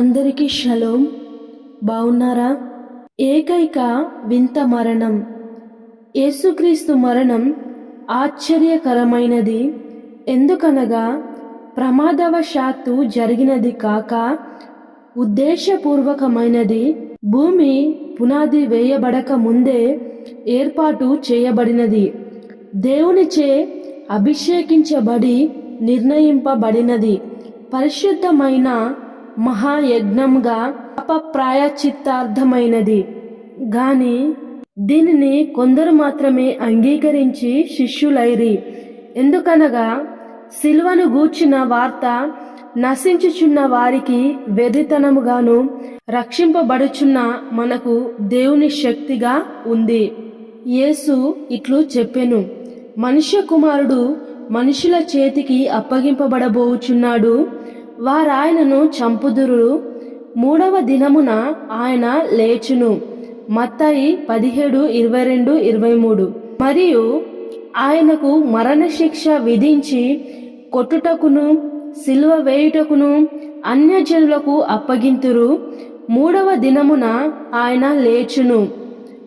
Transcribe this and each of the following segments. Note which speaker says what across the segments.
Speaker 1: అందరికీ షలోం. బాగున్నారా ఏకైక వింత మరణం. యేసుక్రీస్తు మరణం ఆశ్చర్యకరమైనది. ఎందుకనగా ప్రమాదవశాత్తు జరిగినది కాక ఉద్దేశపూర్వకమైనది. భూమి పునాది వేయబడక ముందే ఏర్పాటు చేయబడినది. దేవునిచే అభిషేకించబడి నిర్ణయింపబడినది. పరిశుద్ధమైన మహాయజ్ఞంగా అపప్రాయచిత్తార్థమైనది గాని దీనిని కొందరు మాత్రమే అంగీకరించి శిష్యులైరి. ఎందుకనగా సిల్వను గూర్చిన వార్త నశించుచున్న వారికి వెర్రితనముగాను రక్షింపబడుచున్న మనకు దేవుని శక్తిగా ఉంది. యేసు ఇట్లు చెప్పెను మనుష్య కుమారుడు మనుషుల చేతికి అప్పగింపబడబోచున్నాడు. వారాయనను చంపుదురు మూడవ దినమున ఆయన లేచును. మత్తాయి పదిహేడు ఇరవై రెండు ఇరవై మూడు మరియు ఆయనకు మరణశిక్ష విధించి కొట్టుటకును సిల్వ వేయుటకును అన్యజనులకు అప్పగింతురు. మూడవ దినమున ఆయన లేచును.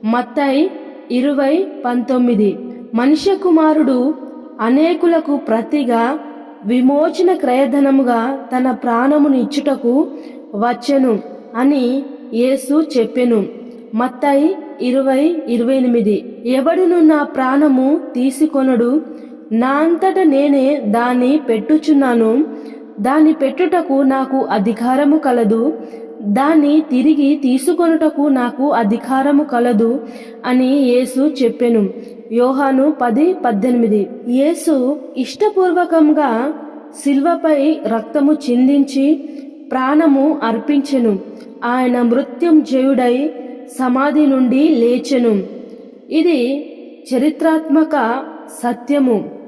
Speaker 1: మత్తాయి ఇరవై పంతొమ్మిది. మనుష్య కుమారుడు అనేకులకు ప్రతిగా విమోచన క్రయధనముగా తన ప్రాణమును ఇచ్చుటకు వచ్చెను అని యేసు చెప్పెను. మత్తాయి ఇరవై ఇరవై ఎనిమిది. ఎవడును నా ప్రాణము తీసుకొనడు? నా అంతట నేనే దాన్ని పెట్టుచున్నాను. దాన్ని పెట్టుటకు నాకు అధికారము కలదు. దాన్ని తిరిగి తీసుకొనుటకు నాకు అధికారము కలదు అని యేసు చెప్పెను. యోహాను పది పద్దెనిమిది. యేసు ఇష్టపూర్వకంగా శిల్వపై రక్తము చిందించి ప్రాణము అర్పించెను. ఆయన మృత్యుం జయుడై సమాధి నుండి లేచెను. ఇది చరిత్రాత్మక సత్యము.